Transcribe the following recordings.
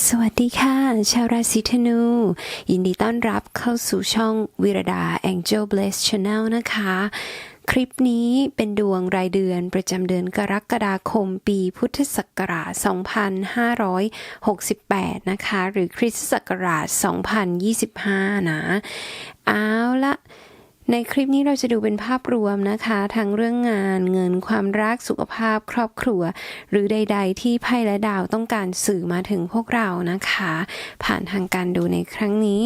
สวัสดีค่ะ ชาวราศีธนู ยินดีต้อนรับเข้าสู่ช่องวิรดา Angel Bless Channel นะคะ คลิปนี้เป็นดวงรายเดือนประจำเดือนกรกฎาคมปีพุทธศักราช 2568 นะคะ หรือคริสตศักราช 2025 นะ เอาละ ในคลิปนี้เราจะดูเป็นภาพรวมนะคะ ทั้งเรื่องงานเงินความรักสุขภาพครอบครัว หรือใด ๆ ที่ไพ่และดาวต้องการสื่อมาถึงพวกเรานะคะ ผ่านทางการดูในครั้งนี้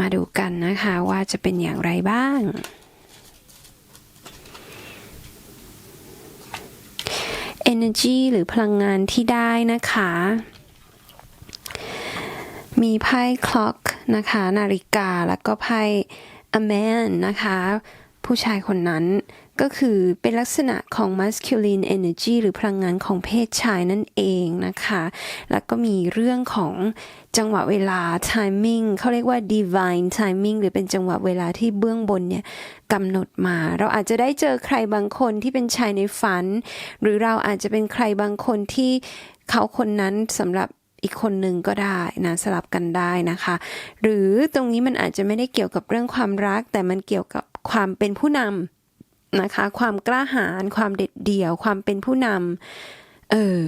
มาดูกันนะคะว่าจะเป็นอย่างไรบ้าง energy หรือพลังงานที่ได้นะคะ มีไพ่ clock นะคะ นาฬิกาแล้วก็ไพ่ a man นะคะ ผู้ชายคนนั้นก็คือเป็นลักษณะของ masculine energy หรือพลังงานของเพศชายนั่นเองนะคะ แล้วก็มีเรื่องของจังหวะเวลา timing เขาเรียกว่า divine timing หรือเป็นจังหวะเวลาที่เบื้องบนเนี่ยกำหนดมา เราอาจจะได้เจอใครบางคนที่เป็นชายในฝัน หรือเราอาจจะเป็นใครบางคนที่เขาคนนั้นสำหรับ อีกคนหนึ่งก็ได้นะสลับกันได้นะคะ หรือตรงนี้มันอาจจะไม่ได้เกี่ยวกับเรื่องความรัก แต่มันเกี่ยวกับความเป็นผู้นำนะคะ ความกล้าหาญความเด็ดเดี่ยว ความเป็นผู้นำเออ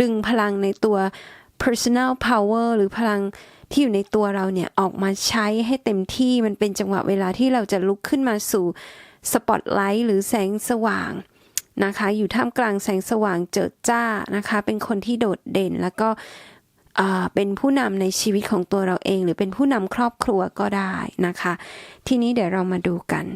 ดึงพลังในตัว personal power หรือพลังที่อยู่ในตัวเราเนี่ยออกมาใช้ให้เต็มที่มันเป็นจังหวะเวลาที่เราจะลุกขึ้นมาสู่สปอตไลท์หรือแสงสว่างนะคะ อยู่ท่ามกลางแสงสว่างเจิดจ้านะคะ เป็นคนที่โดดเด่นแล้วก็ เป็นผู้นำในชีวิตของตัวเราเอง หรือเป็นผู้นำครอบครัวก็ได้นะคะ ทีนี้เดี๋ยวเรามาดูกัน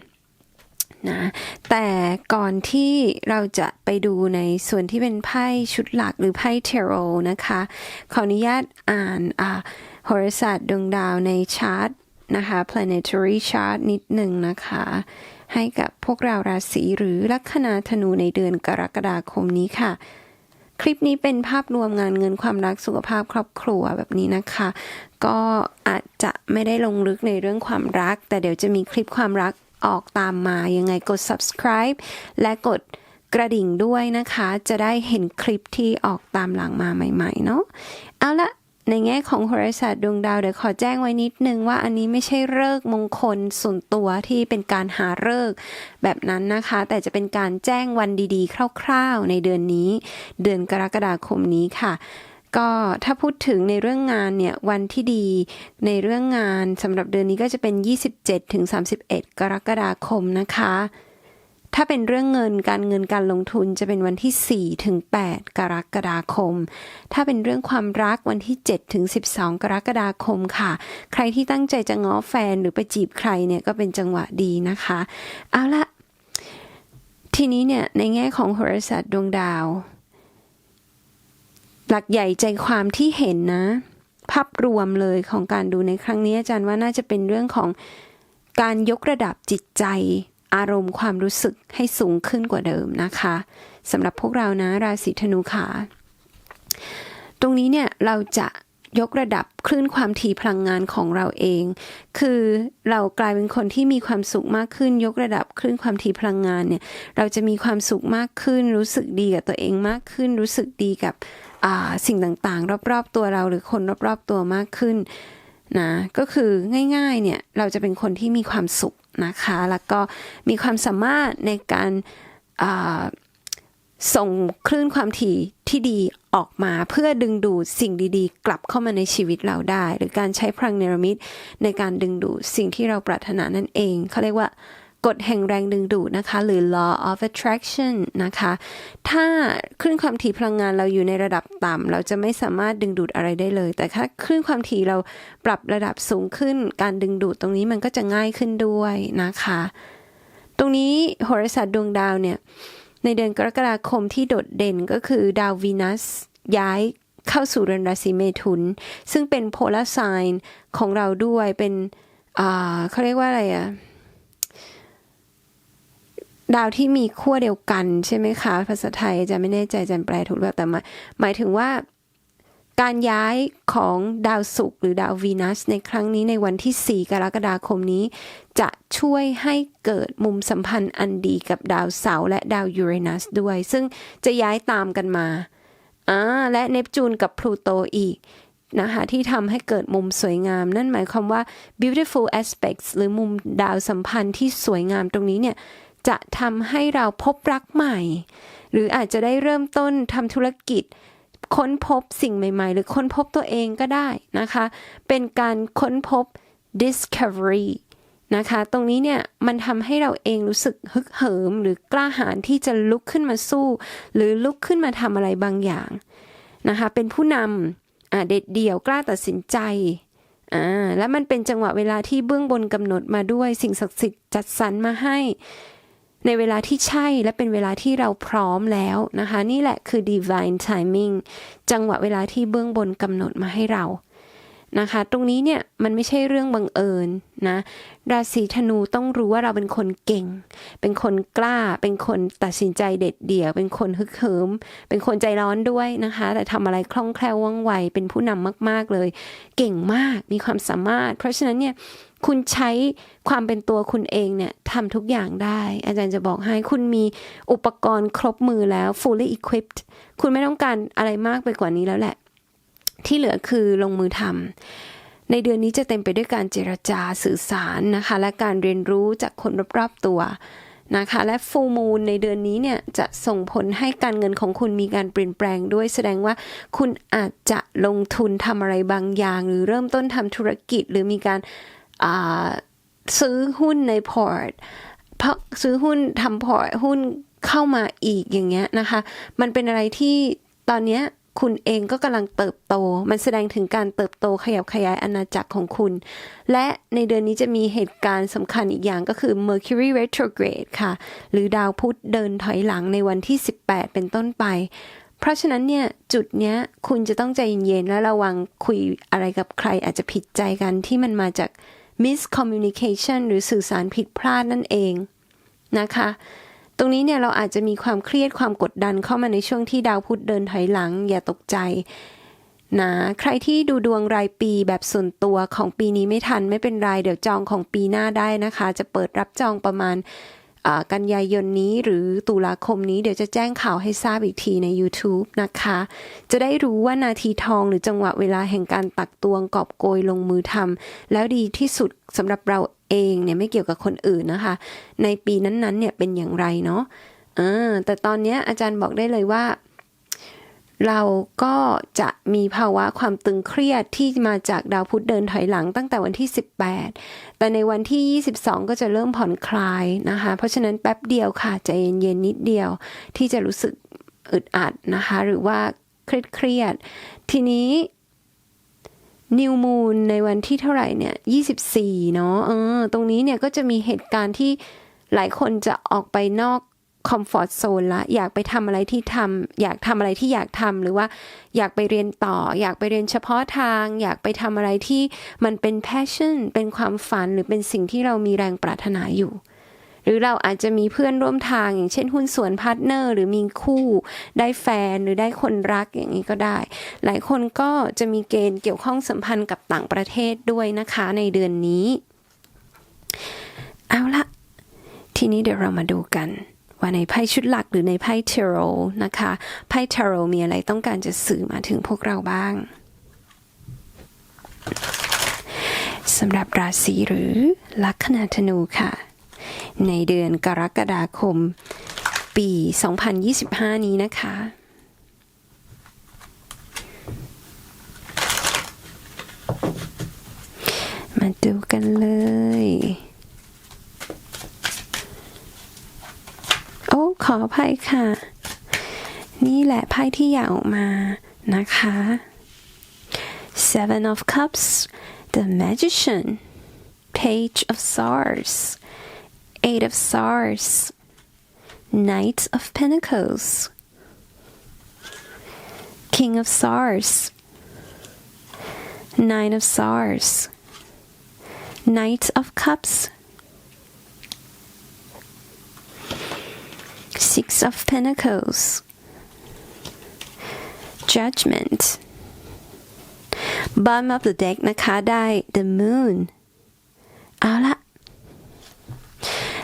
นะแต่ก่อนที่เราจะไปดูในส่วนที่เป็นไพ่ชุดหลักหรือไพ่เทโรนะคะ ขออนุญาตอ่านอ่าโหราศาสตร์ดวงดาวในชาร์ตนะคะ planetary chart นิดหนึ่งนะคะ ให้กับพวกเราราศีหรือลัคนาธนูในเดือนกรกฎาคมนี้ค่ะ คลิปนี้เป็นภาพรวมงานเงินความรักสุขภาพครอบครัวแบบนี้นะคะ ก็อาจจะไม่ได้ลงลึกในเรื่องความรัก แต่เดี๋ยวจะมีคลิปความรักออกตามมายังไงกด subscribe และกดกระดิ่งด้วยนะคะ จะได้เห็นคลิปที่ออกตามหลังมาใหม่ ๆ เนาะเอาละ ในแง่ของโหราศาสตร์ดวงดาวเดี๋ยวขอแจ้งไว้นิดนึงว่าอันนี้ไม่ใช่เลิกมงคลส่วนตัวที่เป็นการหาเลิกแบบนั้นนะคะ แต่จะเป็นการแจ้งวันดีๆ คร่าวๆ ในเดือนนี้ เดือนกรกฎาคมนี้ค่ะก็ถ้าพูดถึงในเรื่องงานเนี่ยวันที่ดีในเรื่องงานสำหรับเดือนนี้ก็จะเป็น 27-31 กรกฎาคมนะคะ ถ้าเป็นเรื่องเงินการเงินการลงทุนจะเป็นวันที่ 4 ถึง 8 กรกฎาคม ถ้าเป็นเรื่องความรักวันที่ 7 ถึง 12 กรกฎาคมค่ะ ใครที่ตั้งใจจะง้อแฟนหรือไปจีบใครเนี่ยก็เป็นจังหวะดีนะคะ เอาละทีนี้เนี่ยในแง่ของโหราศาสตร์ดวงดาว หลักใหญ่ใจความที่เห็นนะ ภาพรวมเลยของการดูในครั้งนี้อาจารย์ว่าน่าจะเป็นเรื่องของการยกระดับจิตใจ อารมณ์ความรู้สึกให้สูงขึ้นกว่าเดิมนะคะสำหรับพวกเรานะราศีธนูขาตรงนี้เนี่ยเราจะยกระดับคลื่นความถี่พลังงานของเราเอง คือเรากลายเป็นคนที่มีความสุขมากขึ้น ยกระดับคลื่นความถี่พลังงานเนี่ย เราจะมีความสุขมากขึ้น รู้สึกดีกับตัวเองมากขึ้น รู้สึกดีกับสิ่งต่างๆ รอบๆตัวเราหรือคนรอบๆตัวมากขึ้นนะ ก็คือง่ายๆเนี่ยเราจะเป็นคนที่มีความสุข นะคะ แล้วก็มีความสามารถในการส่งคลื่นความถี่ที่ดีออกมาเพื่อดึงดูดสิ่งดีๆ กลับเข้ามาในชีวิตเราได้ หรือการใช้พลังเนรมิตในการดึงดูดสิ่งที่เราปรารถนานั่นเองเขาเรียกว่า กฎแห่งแรงดึงดูดนะคะ หรือ law of attraction นะคะ ถ้าคลื่นความถี่พลังงานเราอยู่ในระดับต่ำเราจะไม่สามารถดึงดูดอะไรได้เลย แต่ถ้าคลื่นความถี่เราปรับระดับสูงขึ้น การดึงดูดตรงนี้มันก็จะง่ายขึ้นด้วยนะคะ ตรงนี้โหราศาสตร์ดวงดาวเนี่ย ในเดือนกรกฎาคมที่โดดเด่นก็คือดาววีนัสย้ายเข้าสู่เรือนราศีเมถุน ซึ่งเป็นโพลาร์ไซน์ของเราด้วยเป็นเขาเรียกว่าอะไรอะ ดาวที่มีขั้วเดียวกันใช่ไหมคะ ภาษาไทยจะไม่แน่ใจจะแปลถูกหรือเปล่าแต่หมายหมายถึงว่าการย้ายของดาวศุกร์หรือดาววีนัส ในครั้งนี้ในวันที่ 4 กรกฎาคมนี้ จะช่วยให้เกิดมุมสัมพันธ์อันดีกับดาวเสาร์และดาวยูเรนัสด้วย ซึ่งจะย้ายตามกันมาอ่าและเนปจูนกับพลูโตอีกนะคะที่ทำให้เกิดมุมสวยงาม นั่นหมายความว่า beautiful aspects หรือมุมดาวสัมพันธ์ที่สวยงามตรงนี้เนี่ย จะทำให้เราพบรักใหม่ หรืออาจจะได้เริ่มต้นทำธุรกิจ ค้นพบสิ่งใหม่ ๆ หรือค้นพบตัวเองก็ได้นะคะ เป็นการค้นพบ discovery นะคะ ตรงนี้เนี่ยมันทำให้เราเองรู้สึกฮึกเหิม หรือกล้าหาญที่จะลุกขึ้นมาสู้ หรือลุกขึ้นมาทำอะไรบางอย่างนะคะ เป็นผู้นำเด็ดเดี่ยวกล้าตัดสินใจอ่าและมันเป็นจังหวะเวลาที่เบื้องบนกำหนดมาด้วยสิ่งศักดิ์สิทธิ์จัดสรรมาให้ ในเวลาที่ใช่และเป็นเวลาที่เราพร้อมแล้วนะคะ นี่แหละคือ divine timing จังหวะเวลาที่เบื้องบนกำหนดมาให้เรานะคะ ตรงนี้เนี่ยมันไม่ใช่เรื่องบังเอิญนะ ราศีธนูต้องรู้ว่าเราเป็นคนเก่ง เป็นคนกล้า เป็นคนตัดสินใจเด็ดเดี่ยว เป็นคนฮึกเหิม เป็นคนใจร้อนด้วยนะคะ แต่ทำอะไรคล่องแคล่วว่องไว เป็นผู้นำมาก ๆเลย เก่งมาก มีความสามารถ เพราะฉะนั้นเนี่ย คุณใช้ความเป็นตัวคุณเองเนี่ยทำทุกอย่างได้ อาจารย์จะบอกให้คุณมีอุปกรณ์ครบมือแล้ว fully equipped คุณไม่ต้องการอะไรมากไปกว่านี้แล้วแหละ ที่เหลือคือลงมือทำในเดือนนี้จะเต็มไปด้วยการเจรจาสื่อสารนะคะ และการเรียนรู้จากคนรอบๆตัวนะคะและฟูมูลในเดือนนี้เนี่ยจะส่งผลให้การเงินของคุณมีการเปลี่ยนแปลงด้วยแสดงว่าคุณอาจจะลงทุนทำอะไรบางอย่าง หรือเริ่มต้นทำธุรกิจหรือมีการ ซื้อหุ้นในพอร์ตซื้อหุ้นทำพอร์ตหุ้นเข้ามาอีกอย่างเงี้ยนะคะ มันเป็นอะไรที่ตอนเนี้ยคุณเองก็กำลังเติบโต มันแสดงถึงการเติบโตขยับขยายอาณาจักรของคุณ และในเดือนนี้จะมีเหตุการณ์สำคัญอีกอย่างก็คือ Mercury retrograde ค่ะ หรือดาวพุธเดินถอยหลังในวันที่ 18 เป็นต้นไป เพราะฉะนั้นเนี่ย จุดเนี้ยคุณจะต้องใจเย็นๆและระวังคุยอะไรกับใครอาจจะผิดใจกันที่มันมาจาก miscommunication หรือสื่อสารผิดพลาดนั่นเองนะคะ ตรงนี้เนี่ยเราอาจจะมีความเครียดความกดดันเข้ามาในช่วงที่ดาวพุธเดินถอยหลัง อย่าตกใจนะใครที่ดูดวงรายปีแบบส่วนตัวของปีนี้ไม่ทันไม่เป็นไร เดี๋ยวจองของปีหน้าได้นะคะ จะเปิดรับจองประมาณ กันยายนนี้หรือตุลาคมนี้เดี๋ยวจะแจ้งข่าวให้ทราบอีกทีใน YouTube นะคะ จะได้รู้ว่านาทีทองหรือจังหวะเวลาแห่งการตักตวงกอบโกยลงมือทำแล้วดีที่สุดสำหรับเราเองเนี่ยไม่เกี่ยวกับคนอื่นนะคะ ในปีนั้นๆเนี่ยเป็นอย่างไรเนาะแต่ตอนเนี้ยอาจารย์บอกได้เลยว่า เราก็จะมีภาวะความตึงเครียดที่มาจากดาวพุธเดินถอยหลังตั้งแต่วันที่ 18 แต่ในวันที่ 22 ก็จะเริ่มผ่อนคลายนะคะ เพราะฉะนั้นแป๊บเดียวค่ะใจเย็นๆนิดเดียว ที่จะรู้สึกอึดอัดนะคะ หรือว่าเครียดๆทีนี้นิวมูนในวันที่เท่าไหร่เนี่ย 24 เนาะเออ ตรงนี้เนี่ยก็จะมีเหตุการณ์ที่หลายคนจะออกไปนอก คอมฟอร์ z โซนละอยากไปทำอะไรที่ทำอยากทำอะไรที่อยากทำหรือว่าอยากไปเรียนต่อ อยากไปเรียนเฉพาะทาง อยากไปทำอะไรที่มันเป็น passion เป็นความฝันหรือเป็นสิ่งที่เรามีแรงปรารถนาอยู่ หรือเราอาจจะมีเพื่อนร่วมทาง อย่างเช่นหุ้นส่วนพาร์ทเนอร์หรือมีคู่ได้แฟนหรือได้คนรักอย่างนี้ก็ได้ หลายคนก็จะมีเกณฑ์เกี่ยวข้องสัมพันธ์กับต่างประเทศด้วยนะคะในเดือนนี้ เอาละทีนี้เดี๋ยวเรามาดูกัน ว่าในไพ่ชุดหลักหรือในไพ่เทโรนะคะ ไพ่เทโรมีอะไรต้องการจะสื่อมาถึงพวกเราบ้างสำหรับราศีหรือลัคนาธนูค่ะ ในเดือนกรกฎาคม ปี 2025 นี้นะคะมาดูกันเลย โอ้ขออภัยค่ะ นี่แหละไพ่ที่อยากออกมานะคะ Seven of Cups The Magician Page of Swords Eight of Swords Knight of Pentacles King of Swords Nine of Swords Knight of Cups Six of Pentacles Judgment Bottom of the deck นะคะ ได้ The Moon เอาละ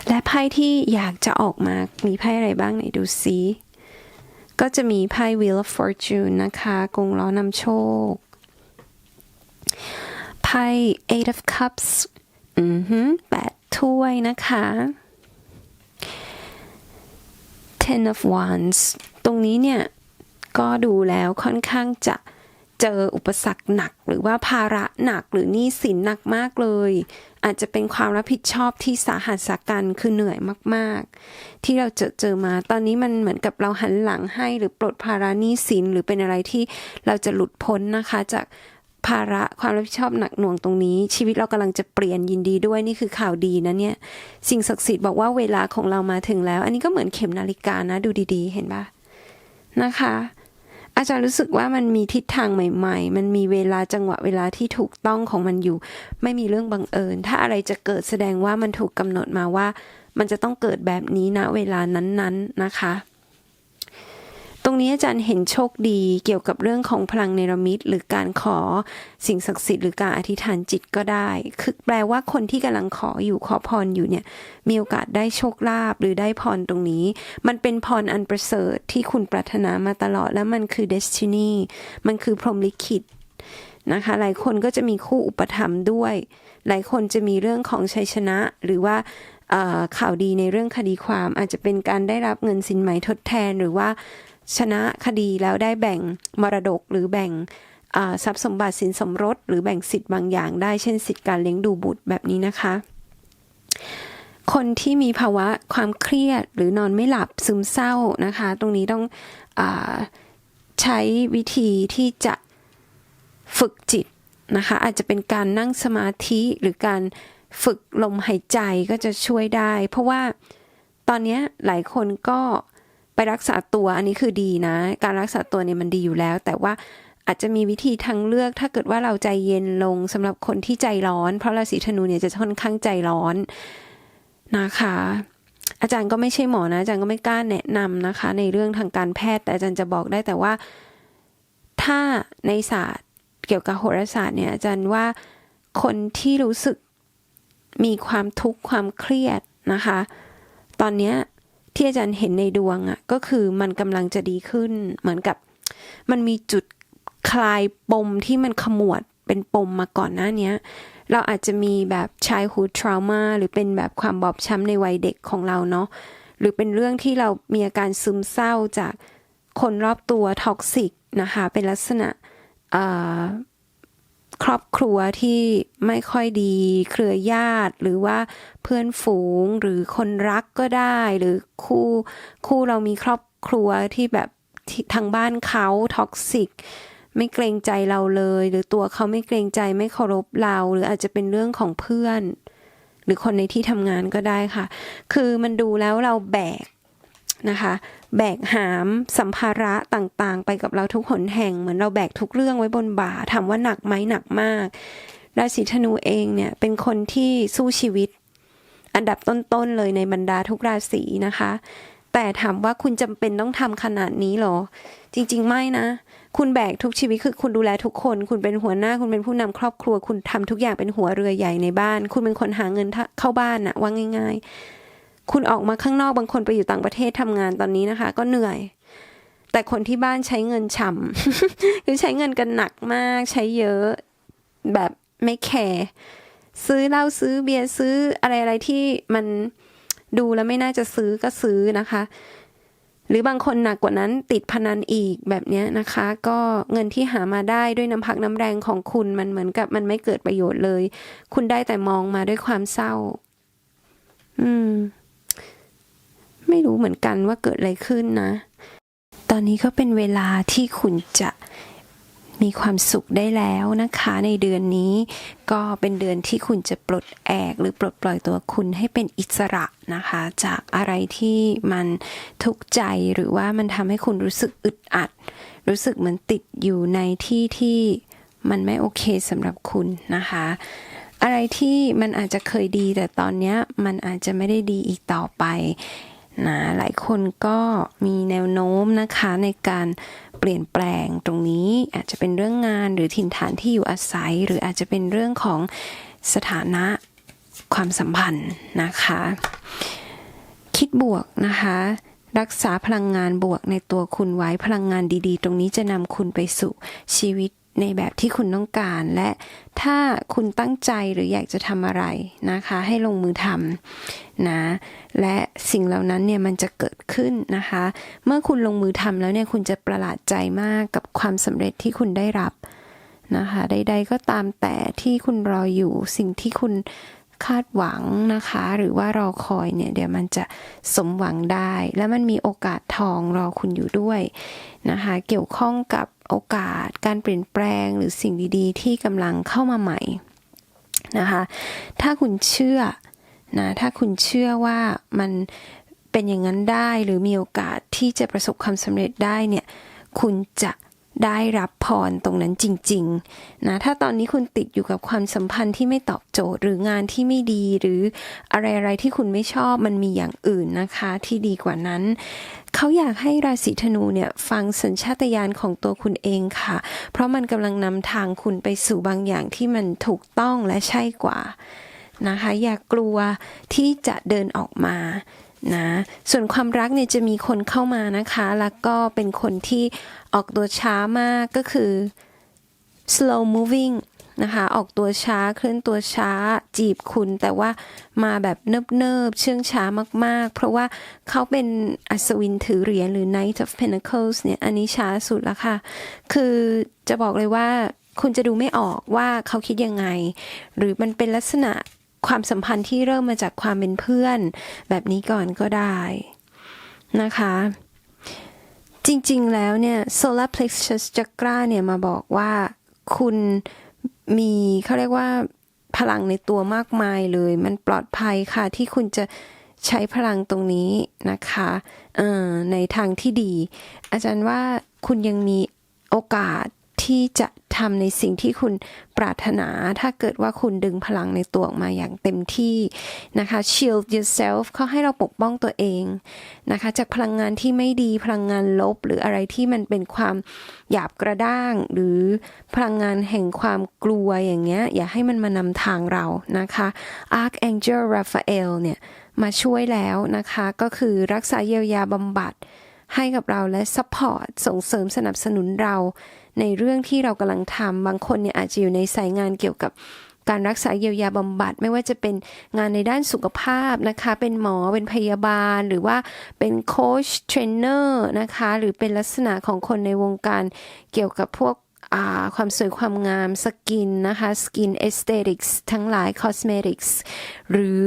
และไพ่ที่อยากจะออกมา มีไพ่อะไรบ้างไหนดูซิก็จะมีไพ่ Wheel of Fortune นะคะกงล้อนำโชค ไพ่ eight of cups อือหือแปดถ้วยนะคะ ten of wands ตรงนี้เนี่ย ก็ดูแล้วค่อนข้างจะเจออุปสรรคหนัก หรือว่าภาระหนักหรือหนี้สินหนักมากเลย อาจจะเป็นความรับผิดชอบที่สาหัสสากันคือเหนื่อยมาก ๆ ที่เราเจอเจอมา ตอนนี้มันเหมือนกับเราหันหลังให้หรือปลดภาระหนี้สินหรือเป็นอะไรที่เราจะหลุดพ้นนะคะจาก ภาระความรับผิดชอบหนักหน่วงตรงนี้ ชีวิตเรากำลังจะเปลี่ยนยินดีด้วยนี่คือข่าวดีนะเนี่ย สิ่งศักดิ์สิทธิ์บอกว่าเวลาของเรามาถึงแล้ว อันนี้ก็เหมือนเข็มนาฬิกานะดูดีๆ เห็นปะนะคะ อาจารย์รู้สึกว่ามันมีทิศทางใหม่ ๆ มันมีเวลาจังหวะเวลาที่ถูกต้องของมันอยู่ ไม่มีเรื่องบังเอิญ ถ้าอะไรจะเกิดแสดงว่ามันถูกกำหนดมาว่า มันจะต้องเกิดแบบนี้นะเวลานั้นๆนะคะ ตรงนี้อาจารย์เห็นโชคดีเกี่ยวกับเรื่องของพลังเนรมิตหรือการขอสิ่งศักดิ์สิทธิ์หรือการอธิษฐานจิตก็ได้ คือแปลว่าคนที่กำลังขออยู่ขอพรอยู่เนี่ย มีโอกาสได้โชคลาภหรือได้พรตรงนี้ มันเป็นพรอันประเสริฐที่คุณปรารถนามาตลอดและมันคือ destiny มันคือพรหมลิขิตนะคะ หลายคนก็จะมีคู่อุปถัมภ์ด้วย หลายคนจะมีเรื่องของชัยชนะหรือว่าข่าวดีในเรื่องคดีความอาจจะเป็นการได้รับเงินสินไหมทดแทนหรือว่า ชนะคดีแล้วได้แบ่งมรดกหรือแบ่งทรัพย์สมบัติสินสมรส หรือแบ่งสิทธิ์บางอย่างได้เช่นสิทธิ์การเลี้ยงดูบุตรแบบนี้นะคะ คนที่มีภาวะความเครียดหรือนอนไม่หลับซึมเศร้านะคะ ตรงนี้ต้องอใช้วิธีที่จะฝึกจิตนะคะ อาจจะเป็นการนั่งสมาธิหรือการฝึกลมหายใจก็จะช่วยได้ เพราะว่าตอนนี้หลายคนก็ ไปรักษาตัวอันนี้คือดีนะ การรักษาตัวเนี่ยมันดีอยู่แล้ว แต่ว่าอาจจะมีวิธีทางเลือกถ้าเกิดว่าเราใจเย็นลงสำหรับคนที่ใจร้อน เพราะราศีธนูเนี่ยจะค่อนข้างใจร้อนนะคะ อาจารย์ก็ไม่ใช่หมอนะอาจารย์ก็ไม่กล้าแนะนำนะคะ ในเรื่องทางการแพทย์แต่อาจารย์จะบอกได้แต่ว่า ถ้าในศาสตร์เกี่ยวกับโหราศาสตร์เนี่ยอาจารย์ว่าคนที่รู้สึกมีความทุกข์ความเครียดนะคะ ตอนเนี้ย ที่อาจารย์เห็นในดวงอะ่ะก็คือมันกำลังจะดีขึ้น เหมือนกับมันมีจุดคลายปมที่มันขมวดเป็นปมมาก่อนหน้าเนี้ยเราอาจจะมีแบบ childhood trauma หรือเป็นแบบความบอบช้ำในวัยเด็กของเราเนาะหรือเป็นเรื่องที่เรามีอาการซึมเศร้าจากคนรอบตัวท็อกซิกนะคะ เป็นลักษณะ ครอบครัวที่ไม่ค่อยดี เครือญาติหรือว่าเพื่อนฝูงหรือคนรักก็ได้ หรือคู่คู่เรามีครอบครัวที่แบบทางบ้านเขาท็อกซิกไม่เกรงใจเราเลย หรือตัวเขาไม่เกรงใจไม่เคารพเรา หรืออาจจะเป็นเรื่องของเพื่อน หรือคนในที่ทำงานก็ได้ค่ะ คือมันดูแล้วเราแบก นะคะ แบกหามสัมภาระต่างๆ ไปกับเราทุกหนแห่งเหมือนเราแบกทุกเรื่องไว้บนบ่าถามว่าหนักไหมหนักมาก ราศีธนูเองเนี่ยเป็นคนที่สู้ชีวิต อันดับต้นๆเลยในบรรดาทุกราศีนะคะ แต่ถามว่าคุณจำเป็นต้องทำขนาดนี้หรอ จริง ๆ ไม่นะคุณแบกทุกชีวิตคือคุณดูแลทุกคน คุณเป็นหัวหน้าคุณเป็นผู้นำครอบครัว คุณทำทุกอย่างเป็นหัวเรือใหญ่ในบ้าน คุณเป็นคนหาเงินเข้าบ้านนะว่าง่าย ๆ คุณออกมาข้างนอกบางคนไปอยู่ต่างประเทศทำงานตอนนี้นะคะ ก็เหนื่อย แต่คนที่บ้านใช้เงินฉ่ำคือใช้เงินกันหนักมาก ใช้เยอะแบบไม่แคร์ซื้อเหล้าซื้อเบียร์ซื้ออะไรอะไรที่มันดูแล้วไม่น่าจะซื้อก็ซื้อนะคะ หรือบางคนหนักกว่านั้นติดพนันอีกแบบนี้นะคะ ก็เงินที่หามาได้ด้วยน้ำพักน้ำแรงของคุณมันเหมือนกับมันไม่เกิดประโยชน์เลย คุณได้แต่มองมาด้วยความเศร้า อืม ไม่รู้เหมือนกันว่าเกิดอะไรขึ้นนะ ตอนนี้ก็เป็นเวลาที่คุณจะมีความสุขได้แล้วนะคะ ในเดือนนี้ก็เป็นเดือนที่คุณจะปลดแอกหรือปลดปล่อยตัวคุณให้เป็นอิสระนะคะ จากอะไรที่มันทุกข์ใจหรือว่ามันทำให้คุณรู้สึกอึดอัด รู้สึกเหมือนติดอยู่ในที่ที่มันไม่โอเคสำหรับคุณนะคะ อะไรที่มันอาจจะเคยดีแต่ตอนนี้มันอาจจะไม่ได้ดีอีกต่อไป นะหลายคนก็มีแนวโน้มนะคะในการเปลี่ยนแปลงตรงนี้อาจจะเป็นเรื่องงานหรือถิ่นฐานที่อยู่อาศัย หรืออาจจะเป็นเรื่องของสถานะความสัมพันธ์นะคะ คิดบวกนะคะ รักษาพลังงานบวกในตัวคุณไว้พลังงานดีๆ ตรงนี้จะนำคุณไปสู่ชีวิต ในแบบที่คุณต้องการ และถ้าคุณตั้งใจหรืออยากจะทำอะไรนะคะ ให้ลงมือทำนะและสิ่งเหล่านั้นเนี่ยมันจะเกิดขึ้นนะคะ เมื่อคุณลงมือทำแล้วเนี่ยคุณจะประหลาดใจมากกับความสำเร็จที่คุณได้รับนะคะ ใด ๆ ก็ตามแต่ที่คุณรออยู่สิ่งที่คุณ คาดหวังนะคะ หรือว่ารอคอยเนี่ยเดี๋ยวมันจะสมหวังได้ และมันมีโอกาสทองรอคุณอยู่ด้วยนะคะ เกี่ยวข้องกับโอกาสการเปลี่ยนแปลงหรือสิ่งดีๆ ที่กำลังเข้ามาใหม่นะคะ ถ้าคุณเชื่อนะถ้าคุณเชื่อว่ามันเป็นอย่างนั้นได้หรือมีโอกาสที่จะประสบความสำเร็จได้เนี่ยคุณจะ ได้รับพรตรงนั้นจริงๆนะถ้าตอนนี้คุณติดอยู่กับความสัมพันธ์ที่ไม่ตอบโจทย์หรืองานที่ไม่ดีหรืออะไรๆที่คุณไม่ชอบมันมีอย่างอื่นนะคะที่ดีกว่านั้นเขาอยากให้ราศีธนูเนี่ยฟังสัญชาตญาณของตัวคุณเองค่ะ เพราะมันกำลังนำทางคุณไปสู่บางอย่างที่มันถูกต้องและใช่กว่านะคะ อย่ากกลัวที่จะเดินออกมา นะส่วนความรักเนี่ยจะมีคนเข้ามานะคะ แล้วก็เป็นคนที่ออกตัวช้ามากก็คือ slow moving นะคะ ออกตัวช้าเคลื่อนตัวช้าจีบคุณ แต่ว่ามาแบบเนิบๆเชื่องช้ามาก ๆ เพราะว่าเขาเป็นอัศวินถือเหรียญหรือ Knight of Pentacles เนี่ย อันนี้ช้าสุดล้วค่ะ คือจะบอกเลยว่าคุณจะดูไม่ออกว่าเขาคิดยังไง หรือมันเป็นลักษณะ ความสัมพันธ์ที่เริ่มมาจากความเป็นเพื่อน แบบนี้ก่อนก็ได้นะคะ จริงๆแล้วเนี่ย solar plexus chakra เนี่ยมาบอกว่าคุณมีเขาเรียกว่าพลังในตัวมากมายเลย มันปลอดภัยค่ะ ที่คุณจะใช้พลังตรงนี้นะคะในทางที่ดี อาจารย์ว่าคุณยังมีโอกาส ที่จะทำในสิ่งที่คุณปรารถนา ถ้าเกิดว่าคุณดึงพลังในตัวออกมาอย่างเต็มที่นะคะ shield yourself เขาให้เราปกป้องตัวเองนะคะ จากพลังงานที่ไม่ดีพลังงานลบ หรืออะไรที่มันเป็นความหยาบกระด้าง หรือพลังงานแห่งความกลัวอย่างเงี้ย อย่าให้มันมานำทางเรานะคะ Archangel Raphael เนี่ยมาช่วยแล้วนะคะ ก็คือรักษาเยียวยาบำบัด ให้กับเราและซัพพอร์ตส่งเสริมสนับสนุนเรา ในเรื่องที่เรากำลังทำบางคนเนี่ยอาจจะอยู่ในสายงานเกี่ยวกับการรักษาเยียวยาบำบัดไม่ว่าจะเป็นงานในด้านสุขภาพนะคะ เป็นหมอเป็นพยาบาล หรือว่าเป็นโค้ชเทรนเนอร์นะคะ หรือเป็นลักษณะของคนในวงการเกี่ยวกับพวกความสวยความงามสกินนะคะสกินเอสเตติกส์ทั้งหลายคอสเมติกส์หรือ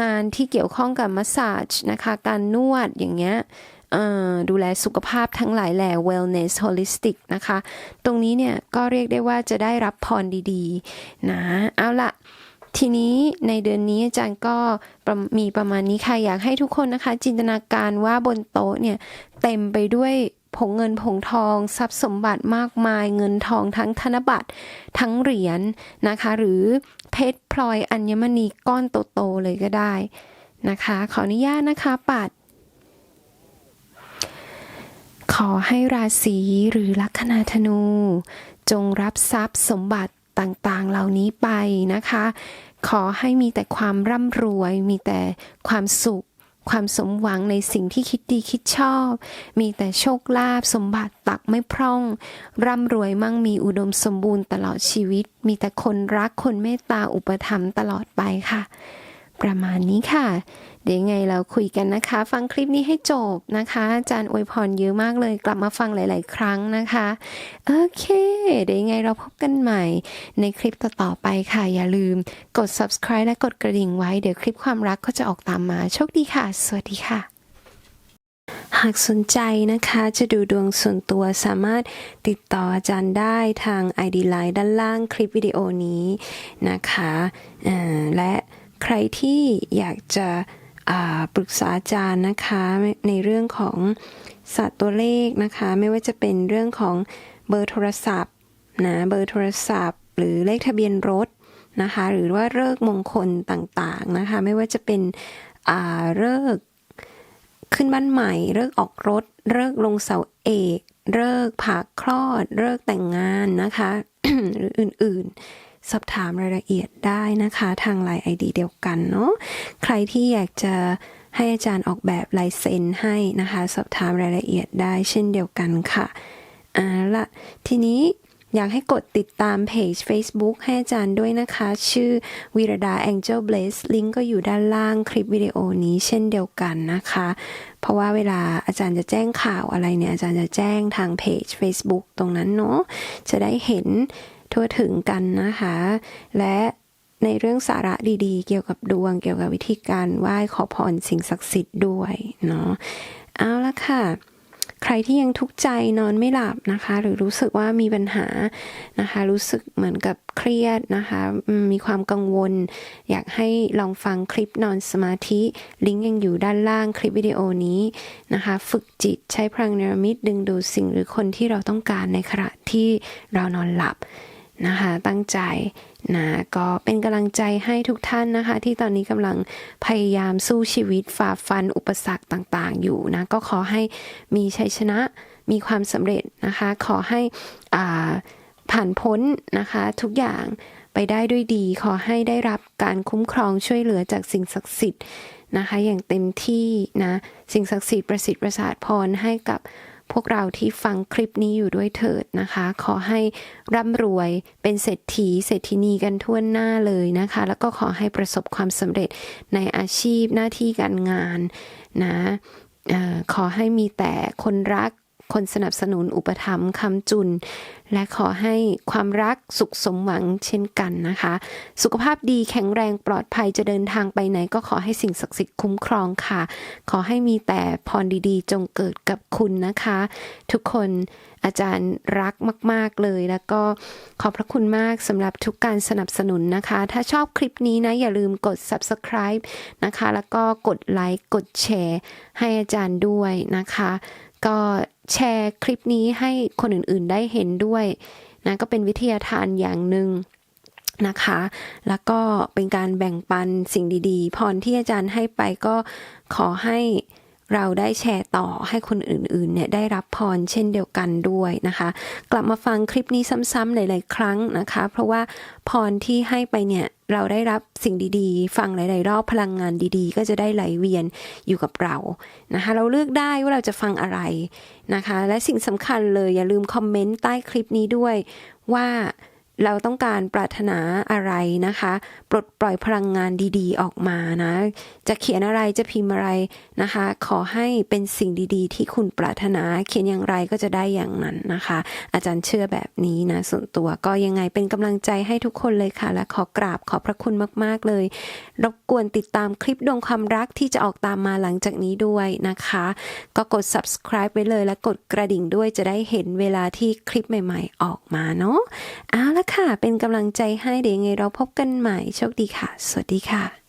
งานที่เกี่ยวข้องกับมัสซาจนะคะ การนวดอย่างเงี้ย ดูแลสุขภาพทั้งหลายแหล่ wellness holistic นะคะ ตรงนี้เนี่ยก็เรียกได้ว่าจะได้รับพรดีๆ นะ เอาละทีนี้ในเดือนนี้อาจารย์ก็มีประมาณนี้ค่ะ อยากให้ทุกคนนะคะ จินตนาการว่าบนโต๊ะเนี่ยเต็มไปด้วยผงเงินผงทอง ทรัพย์สมบัติมากมาย เงินทองทั้งธนบัตรทั้งเหรียญนะคะ หรือเพชรพลอยอัญมณีก้อนโตๆเลยก็ได้นะคะ ขออนุญาตนะคะปัด ขอให้ราศีหรือลัคนาธนู จงรับทรัพย์สมบัติต่างๆ เหล่านี้ไปนะคะ ขอให้มีแต่ความร่ำรวย มีแต่ความสุข ความสมหวังในสิ่งที่คิดดีคิดชอบ มีแต่โชคลาภสมบัติตักไม่พร่อง ร่ำรวยมั่งมีอุดมสมบูรณ์ตลอดชีวิต มีแต่คนรักคนเมตตาอุปถัมภ์ตลอดไปค่ะ ประมาณนี้ค่ะ เดี๋ยวยังไงเราคุยกันนะคะ ฟังคลิปนี้ให้จบนะคะ อาจารย์อวยพรเยอะมากเลย กลับมาฟังหลาย ๆ ครั้งนะคะ โอเค เดี๋ยวยังไงเราพบกันใหม่ในคลิปต่อ ๆ ไปค่ะ อย่าลืมกด subscribe และกดกระดิ่งไว้ เดี๋ยวคลิปความรักก็จะออกตามมา โชคดีค่ะ สวัสดีค่ะหากสนใจนะคะจะดูดวงส่วนตัวสามารถติดต่ออาจารย์ได้ทาง ID Line ด้านล่างคลิปวิดีโอนี้นะคะ และใครที่อยากจะ ปรึกษาอาจารย์นะคะในเรื่องของศาสตร์ตัวเลขนะคะ ไม่ว่าจะเป็นเรื่องของเบอร์โทรศัพท์นะเบอร์โทรศัพท์ หรือเลขทะเบียนรถนะคะ หรือว่าเลิกมงคลต่างๆนะคะ ไม่ว่าจะเป็นเลิกขึ้นบ้านใหม่เลิกออกรถเลิกลงเสาเอกเลิกผ่าคลอดเลิกแต่งงานนะคะ หรืออื่นๆ สอบถามรายละเอียดได้นะคะทางไลน์ไอดีเดียวกันเนาะใครที่อยากจะให้อาจารย์ออกแบบลายเซ็นให้นะคะ สอบถามรายละเอียดได้เช่นเดียวกันค่ะอ่าละทีนี้อยากให้กดติดตามเพจ Facebook ให้อาจารย์ด้วยนะคะ ชื่อวีรดา Angel Bless ลิงก์ก็อยู่ด้านล่างคลิปวิดีโอนี้เช่นเดียวกันนะคะ เพราะว่าเวลาอาจารย์จะแจ้งข่าวอะไรเนี่ย อาจารย์จะแจ้งทางเพจ Facebook ตรงนั้นเนาะจะได้เห็น ทั่วถึงกันนะคะ และในเรื่องสาระดีๆ เกี่ยวกับดวง เกี่ยวกับวิธีการไหว้ขอพรสิ่งศักดิ์สิทธิ์ด้วยเนาะเอาละค่ะ ใครที่ยังทุกข์ใจนอนไม่หลับนะคะ หรือรู้สึกว่ามีปัญหานะคะ รู้สึกเหมือนกับเครียดนะคะมมีความกังวล อยากให้ลองฟังคลิปนอนสมาธิ ลิงก์ยังอยู่ด้านล่างคลิปวิดีโอนี้นะคะ ฝึกจิตใช้พลังเนรมิตดึงดูดสิ่งหรือคนที่เราต้องการในขณะที่เรานอนหลับ นะคะ ตั้งใจนะก็เป็นกำลังใจให้ทุกท่านนะคะ ที่ตอนนี้กำลังพยายามสู้ชีวิตฝ่าฟันอุปสรรคต่างๆ อยู่นะ ก็ขอให้มีชัยชนะมีความสำเร็จนะคะ ขอให้ผ่านพ้นนะคะทุกอย่างไปได้ด้วยดี ขอให้ได้รับการคุ้มครองช่วยเหลือจากสิ่งศักดิ์สิทธิ์นะคะ อย่างเต็มที่นะ สิ่งศักดิ์สิทธิ์ประสิทธิ์ประสาทพรให้กับ พวกเราที่ฟังคลิปนี้อยู่ด้วยเถิดนะคะ ขอให้ร่ำรวยเป็นเศรษฐีเศรษฐินีกันทั่วหน้าเลยนะคะ แล้วก็ขอให้ประสบความสำเร็จในอาชีพหน้าที่การงานนะออขอให้มีแต่คนรัก คนสนับสนุนอุปถัมภ์คำจุน และขอให้ความรักสุขสมหวังเช่นกันนะคะ สุขภาพดีแข็งแรงปลอดภัยจะเดินทางไปไหน ก็ขอให้สิ่งศักดิ์สิทธิ์คุ้มครองค่ะ ขอให้มีแต่พรดีๆ จงเกิดกับคุณนะคะ ทุกคนอาจารย์รักมาก ๆ เลย แล้วก็ขอบพระคุณมากสำหรับทุกการสนับสนุนนะคะ ถ้าชอบคลิปนี้นะ อย่าลืมกด subscribe นะคะ แล้วก็กดไลค์กดแชร์ให้อาจารย์ด้วยนะคะ ก็ แชร์คลิปนี้ให้คนอื่นๆได้เห็นด้วยนะก็เป็นวิทยาทานอย่างหนึ่งนะคะ แล้วก็เป็นการแบ่งปันสิ่งดีๆ พรที่อาจารย์ให้ไปก็ขอให้เราได้แชร์ต่อให้คนอื่นๆเนี่ยได้รับพรเช่นเดียวกันด้วยนะคะ กลับมาฟังคลิปนี้ซ้ำๆหลายๆครั้งนะคะ เพราะว่าพรที่ให้ไปเนี่ย เราได้รับสิ่งดีๆ ฟังหลาย ๆ รอบพลังงานดีๆ ก็จะได้ไหลเวียนอยู่กับเรานะคะเราเลือกได้ว่าเราจะฟังอะไรนะคะ และสิ่งสำคัญเลยอย่าลืมคอมเมนต์ใต้คลิปนี้ด้วยว่า เราต้องการปรารถนาอะไรนะคะ ปลดปล่อยพลังงานดีๆ ออกมานะ จะเขียนอะไรจะพิมพ์อะไรนะคะ ขอให้เป็นสิ่งดีๆ ที่คุณปรารถนาเขียนอย่างไรก็จะได้อย่างนั้นนะคะ อาจารย์เชื่อแบบนี้นะ ส่วนตัวก็ยังไงเป็นกำลังใจให้ทุกคนเลยค่ะ และขอกราบขอบพระคุณมากๆเลย รบกวนติดตามคลิปดวงความรักที่จะออกตามมาหลังจากนี้ด้วยนะคะ ก็กด subscribe ไว้เลยและกดกระดิ่งด้วยจะได้เห็นเวลาที่คลิปใหม่ ๆ ออกมาเนาะเอาละค่ะ เป็นกำลังใจให้เดี๋ยวยังไงเราพบกันใหม่ โชคดีค่ะ สวัสดีค่ะ